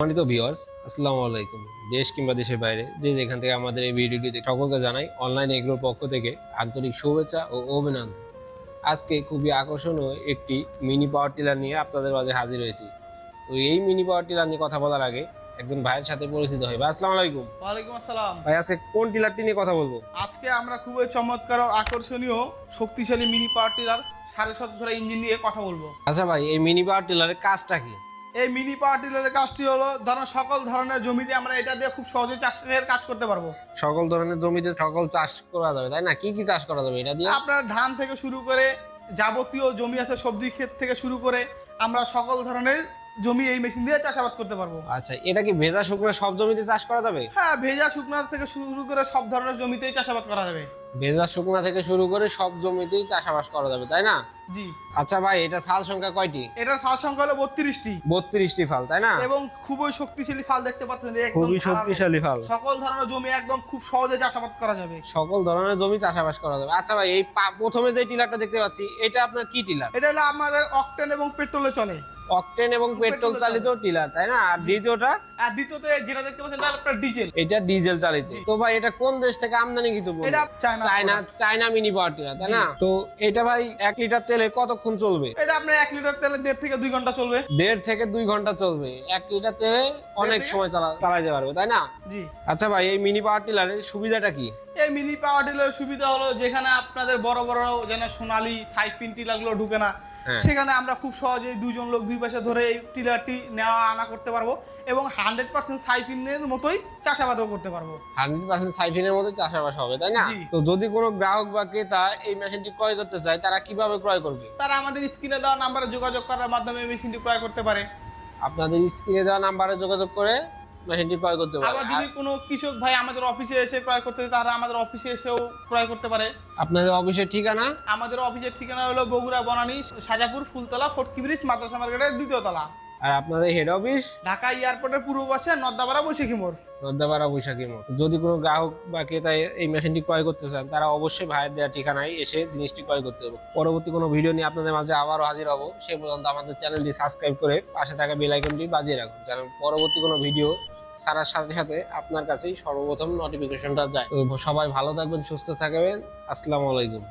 সম্মানিত ভিউয়ার্স আসসালামু আলাইকুম। দেশ কিংবা দেশের বাইরে যে যেখান থেকে আমাদের এই ভিডিওটি দেখে সকলকে জানাই অনলাইন এগ্রোর পক্ষ থেকে আন্তরিক শুভেচ্ছা ও অভিনন্দন। আজকে খুবই আকর্ষণীয় একটি মিনি পাওয়ার টিলার নিয়ে আপনাদের মাঝে হাজির হয়েছি। তো এই মিনি পাওয়ার টিলার নিয়ে কথা বলার আগে একজন ভাইয়ের সাথে পরিচিত হই। ভাই আসসালামু আলাইকুম। ওয়ালাইকুম আসসালাম। ভাই আজকে কোন টিলারটি নিয়ে কথা বলব? আজকে আমরা খুবই চমৎকার ও আকর্ষণীয় শক্তিশালী মিনি পাওয়ার টিলার সাড়ে সাত ঘোড়া ইঞ্জিন নিয়ে কথা বলব। আচ্ছা ভাই এই মিনি পাওয়ার টিলারের কাজটা কি? এই মিনি পাওয়ার টিলারের কাজটি হলো ধরো সকল ধরনের জমিতে আমরা এটা দিয়ে খুব সহজে চাষের কাজ করতে পারব। সকল ধরনের জমিতে সকল চাষ করা যাবে তাই না? কি কি চাষ করা যাবে এটা দিয়ে? আপনার ধান থেকে শুরু করে যাবতীয় জমি আছে সবজি ক্ষেত থেকে শুরু করে আমরা সকল ধরনের জমি এই মেশিন দিয়ে চাষাবাদ করতে পারব। আচ্ছা এটা কি ভেজা শুকনো সব জমিতে চাষ করা যাবে? হ্যাঁ ভেজা শুকনা থেকে শুরু করে সব ধরনের জমিতেই চাষাবাদ করা যাবে। ভেজা শুকনা থেকে শুরু করে সব জমিতেই চাষাবাস করা যাবে তাই না? জি। আচ্ছা ভাই এটার ফাল সংখ্যা কয়টি? এটার ফাল সংখ্যা হলো বত্রিশটি। বত্রিশটি ফাল তাই না? এবং খুবই শক্তিশালী ফাল দেখতে পাচ্ছেন একদম খুবই শক্তিশালী ফাল। সকল ধরনের জমি একদম খুব সহজে চাষাবাদ করা যাবে। সকল ধরনের জমি চাষাবাস করা যাবে। আচ্ছা ভাই এই পা- প্রথমে যে টিলারটা দেখতে পাচ্ছি এটা আপনার কি টিলার? এটা হলো আমাদের অকটেন এবং পেট্রোলে চলে। অকটেন এবং পেট্রোল চালিত টিলার তাই না? আর দ্বিতীয়টা? আর দ্বিতীয়তে যেটা দেখতে পাচ্ছেন এটা আপনার ডিজেল এটা ডিজেল চালিত। তো ভাই এটা কোন দেশ থেকে আমদানি কিন্তু এটা China China China mini power tiller তাই না? তো এটা ভাই এক লিটার তেলে কতক্ষণ চলবে? এটা আপনার এক লিটার তেলে দেড় থেকে দুই ঘণ্টা চলবে। দেড় থেকে দুই ঘণ্টা চলবে। এক লিটার তেলে অনেক সময় চালা চালাইতে পারবে তাই না? জি। আচ্ছা ভাই এই মিনি পাওয়ার টিলারের সুবিধাটা কি? এই মিনি পাওয়ার টিলার সুবিধা হলো যেখানে আপনাদের বড় বড় যেন সোনালি সাইফিন টিলারগুলো ঢুকে না। হ্যাঁ। সেখানে আমরা খুব সহজেই দুজন লোক দুই পাশে ধরে এই টিলারটি নেওয়া আনা করতে পারব এবং হান্ড্রেড পার্সেন্ট সাইফিনের মতোই চাষাবাদও করতে পারব। হান্ড্রেড পার্সেন্ট সাইফিনের মধ্যে চাষাবাস হবে তাই না? তো যদি কোনো গ্রাহক বা ক্রেতা এই মেশিনটি ক্রয় করতে চায় তারা কীভাবে ক্রয় করবে? তারা আমাদের স্ক্রিনে দেওয়া নাম্বারে যোগাযোগ করার মাধ্যমে মেশিনটি ক্রয় করতে পারে। আপনাদের স্ক্রিনে দেওয়া নাম্বারে যোগাযোগ করে মেশিনটি ক্রয় করতে পারে। আবার যদি কোনো কৃষক ভাই আমাদের অফিসে এসে ক্রয় করতে চায়, তারা আমাদের অফিসে এসেও ক্রয় করতে পারে। আপনাদের অফিসের ঠিকানা? আমাদের অফিসের ঠিকানা হলো বগুড়া বনানী সাজাপুর ফুলতলা ফটকি ব্রিজ মাদ্রাসা মার্কেটের দ্বিতীয় তলা। আর আপনাদের হেড অফিস ঢাকা এয়ারপোর্টের পূর্ব পাশে নদ্দাপাড়া বৈশাখী মোড়। নদ্দাপাড়া বৈশাখী মোড়। যদি কোনো গ্রাহক বা ক্রেতা এই মেশিনটি ক্রয় করতে চান তারা অবশ্যই ভাইয়ের দেওয়া ঠিকানায় এসে জিনিসটি ক্রয় করতে হবে। পরবর্তী কোনো ভিডিও নিয়ে আপনাদের মাঝে আবারও হাজির হব। সেই পর্যন্ত আমাদের চ্যানেলটি সাবস্ক্রাইব করে পাশে থাকা বেল আইকনটি বাজিয়ে রাখুন। যেন পরবর্তী কোনো ভিডিও ছাড়ার সাথে সাথে আপনার কাছেই সর্বপ্রথম নোটিফিকেশনটা যায়। সবাই ভালো থাকবেন, সুস্থ থাকবেন। আসসালামু আলাইকুম।